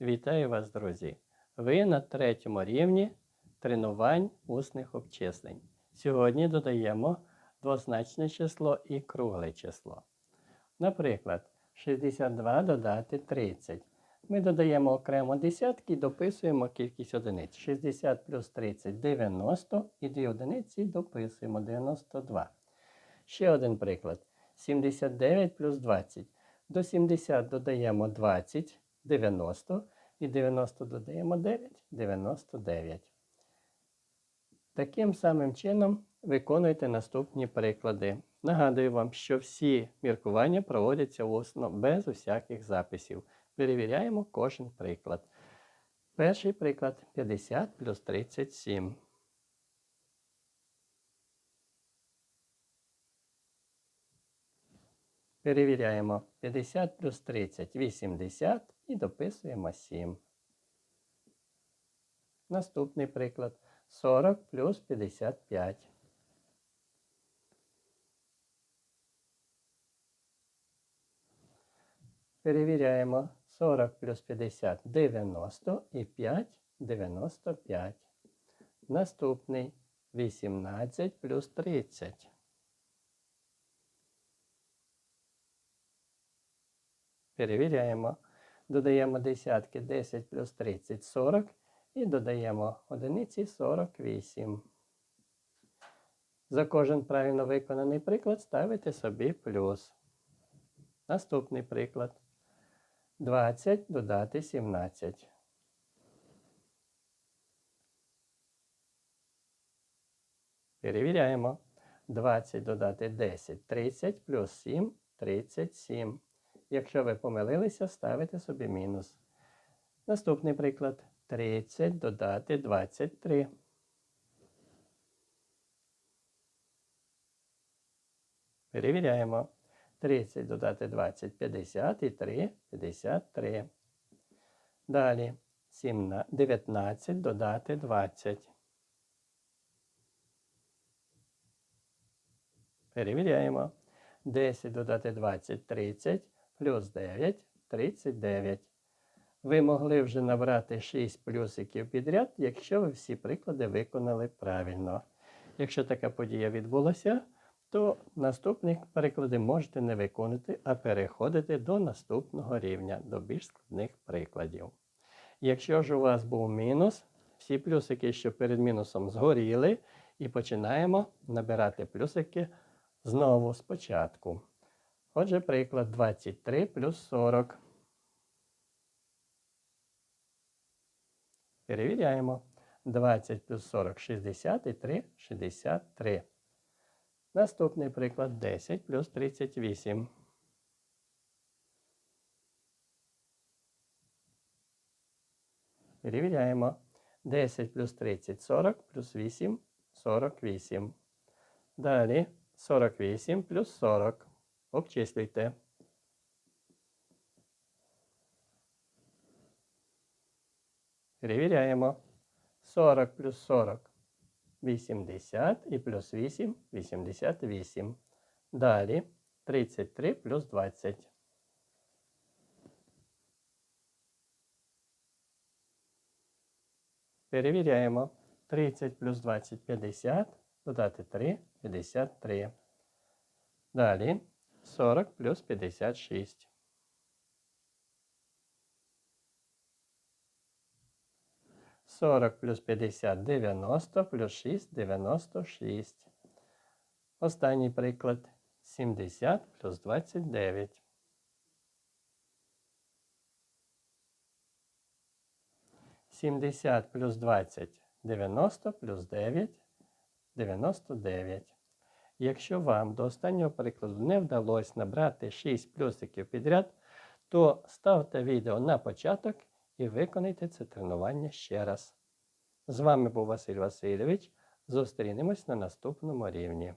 Вітаю вас, друзі! Ви на третьому рівні тренувань усних обчислень. Сьогодні додаємо двозначне число і кругле число. Наприклад, 62 додати 30. Ми додаємо окремо десятки і дописуємо кількість одиниць. 60 плюс 30 90 і 2 одиниці дописуємо 92. Ще один приклад. 79 плюс 20. До 70 додаємо 20, 90 і 90 додаємо 9, 99. Таким самим чином виконуйте наступні приклади. Нагадую вам, що всі міркування проводяться усно без усяких записів. Перевіряємо кожен приклад. Перший приклад 50 плюс 37. Перевіряємо 50 плюс 30 80 і дописуємо 7. Наступний приклад 40 плюс 55. Перевіряємо 40 плюс 50 90 і 5 95. Наступний 18 плюс 30. Перевіряємо. Додаємо десятки 10 плюс 30 40 і додаємо одиниці 48. За кожен правильно виконаний приклад ставите собі плюс. Наступний приклад. 20 додати 17. Перевіряємо. 20 додати 10 30 плюс 7 37. Якщо ви помилилися, ставите собі мінус. Наступний приклад. 30 додати 23. Перевіряємо. 30 додати 20 50 і 3 53. Далі 19 додати 20. Перевіряємо. 10 додати 20 30 плюс 9 39. Ви могли вже набрати 6 плюсиків підряд, якщо ви всі приклади виконали правильно. Якщо така подія відбулася, то наступні переклади можете не виконати, а переходити до наступного рівня, до більш складних прикладів. Якщо ж у вас був мінус, всі плюсики, що перед мінусом згоріли, і починаємо набирати плюсики знову спочатку. Отже, приклад 23 плюс 40. Перевіряємо. 20 плюс 40 60 і 3 63. Наступний приклад 10 плюс 38. Перевіряємо. 10 плюс 30 40 плюс 8 48. Далі 48 плюс 40. Обчислюйте. Перевіряємо. 40 плюс 40 80 і плюс 8 88. Далі 33 плюс 20. Перевіряємо. 30 плюс 20 50. Додати 3 53. Далі 40 плюс 56. Сорок плюс 50 90 плюс 6 96. Останній приклад 70 плюс 29. Сімдесят плюс 20 90 плюс 9 99. Якщо вам до останнього прикладу не вдалося набрати 6 плюсиків підряд, то ставте відео на початок і виконайте це тренування ще раз. З вами був Василь Васильович. Зустрінемось на наступному рівні.